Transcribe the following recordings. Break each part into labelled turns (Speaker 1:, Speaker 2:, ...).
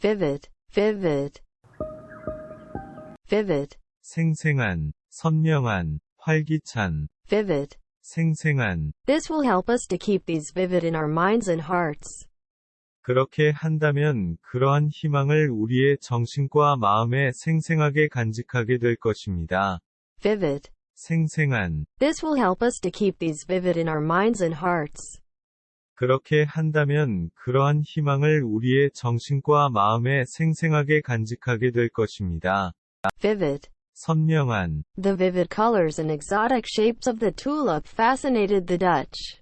Speaker 1: vivid, vivid, vivid,
Speaker 2: 생생한, 선명한, 활기찬,
Speaker 1: vivid.
Speaker 2: 생생한.
Speaker 1: This will help us to keep these vivid in our minds and hearts.
Speaker 2: 그렇게 한다면 그러한 희망을 우리의 정신과 마음에 생생하게 간직하게 될 것입니다.
Speaker 1: Vivid.
Speaker 2: 생생한.
Speaker 1: This will help us to keep these vivid in our minds and hearts.
Speaker 2: 그렇게 한다면 그러한 희망을 우리의 정신과 마음에 생생하게 간직하게 될 것입니다.
Speaker 1: Vivid.
Speaker 2: 선명한.
Speaker 1: The vivid colors and exotic shapes of the tulip fascinated the Dutch.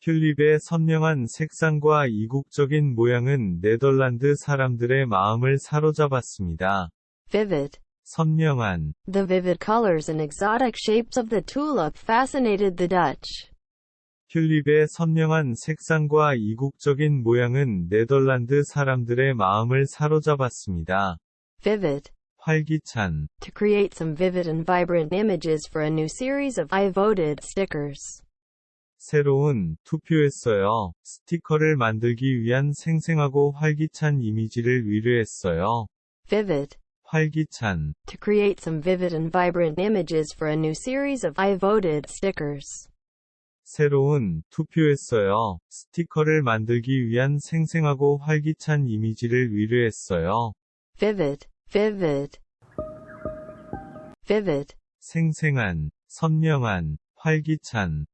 Speaker 2: 튤립의 선명한 색상과 이국적인 모양은 네덜란드 사람들의 마음을 사로잡았습니다.
Speaker 1: Vivid.
Speaker 2: 선명한.
Speaker 1: The vivid colors and exotic shapes of the tulip fascinated the Dutch.
Speaker 2: 튤립의 선명한 색상과 이국적인 모양은 네덜란드 사람들의 마음을 사로잡았습니다.
Speaker 1: Vivid.
Speaker 2: 활기찬.
Speaker 1: To create some vivid and vibrant images for a new series of I voted stickers.
Speaker 2: 새로운 투표했어요. 스티커를 만들기 위한 생생하고 활기찬 이미지를 의뢰했어요.
Speaker 1: Vivid.
Speaker 2: 활기찬.
Speaker 1: To create some vivid and vibrant images for a new series of I voted stickers.
Speaker 2: 새로운 투표했어요. 스티커를 만들기 위한 생생하고 활기찬 이미지를 의뢰했어요.
Speaker 1: Vivid. Vivid. Vivid.
Speaker 2: 생생한, 선명한, 활기찬.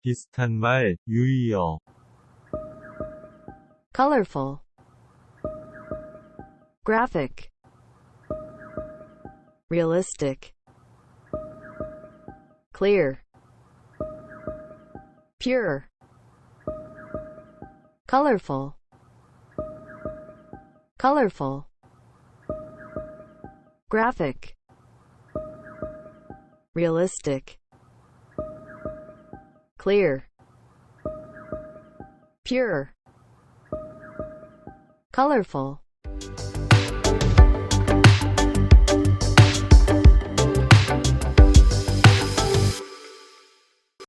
Speaker 2: 비슷한 말, 유의어.
Speaker 1: Colorful. Graphic. Realistic. Clear. Pure. Colorful. Colorful. Graphic. Realistic. Clear. Pure. Colorful.